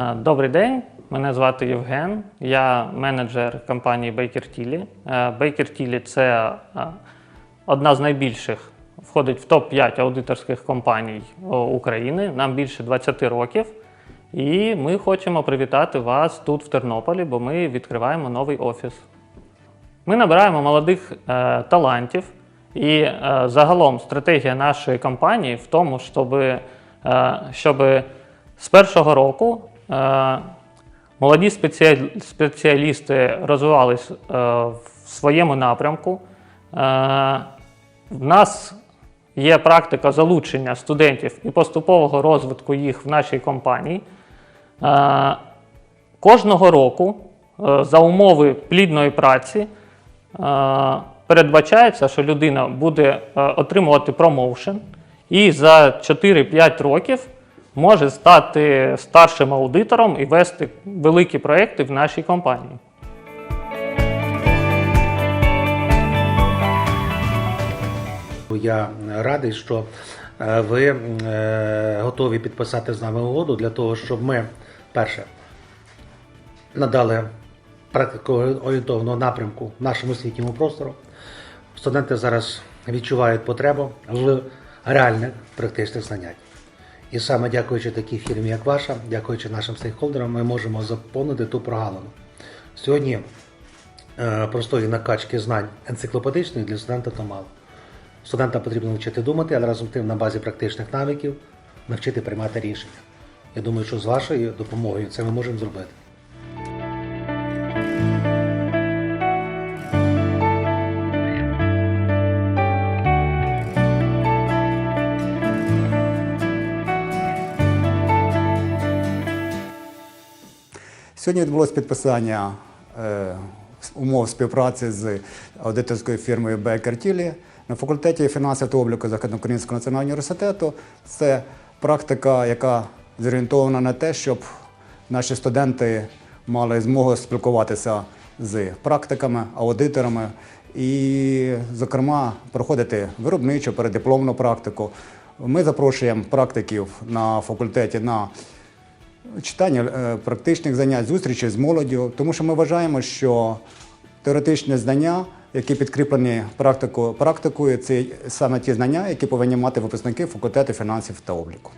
Е, Добрий день, мене звати Євген. Я менеджер компанії Baker Tilly. Е, Baker Tilly – це е, одна з найбільших, входить в топ-5 аудиторських компаній України. Нам більше 20 років. І ми хочемо привітати вас тут, в Тернополі, бо ми відкриваємо новий офіс. Ми набираємо молодих талантів, і загалом стратегія нашої компанії в тому, щоб, щоб з першого року молоді спеціалісти розвивались е, в своєму напрямку. Е, в нас є практика залучення студентів і поступового розвитку їх в нашій компанії. Е, Кожного року е, за умови плідної праці е, передбачається, що людина буде е, отримувати промоушен і за 4-5 років може стати старшим аудитором і вести великі проекти в нашій компанії. Я радий, що е, ви е, готові підписати з нами угоду для того, щоб ми, перше, надали практико-орієнтованого напрямку нашому освітньому простору. Студенти зараз відчувають потребу в реальних практичних знаннях. І саме дякуючи такій фірмі, як ваша, дякуючи нашим стейкхолдерам, ми можемо заповнити ту прогалину. Сьогодні е, простої накачки знань енциклопедичної для студента то мало. Студентам потрібно навчити думати, але разом тим на базі практичних навиків навчити приймати рішення. Я думаю, що з вашою допомогою це ми можемо зробити. Сьогодні відбулось підписання е, умов співпраці з аудиторською фірмою Tilly на факультеті фінансів та обліку Західноукраїнського національного університету. Це практика, яка зорієнтована на те, щоб наші студенти мали змогу спілкуватися з практиками, аудиторами і, зокрема, проходити виробничу передипломну практику. Ми запрошуємо практиків на факультеті на читання е, практичних занять, зустрічі з молоддю, тому що ми вважаємо, що теоретичні знання, які підкріплені практикою, практикою, це саме ті знання, які повинні мати випускники факультету фінансів та обліку.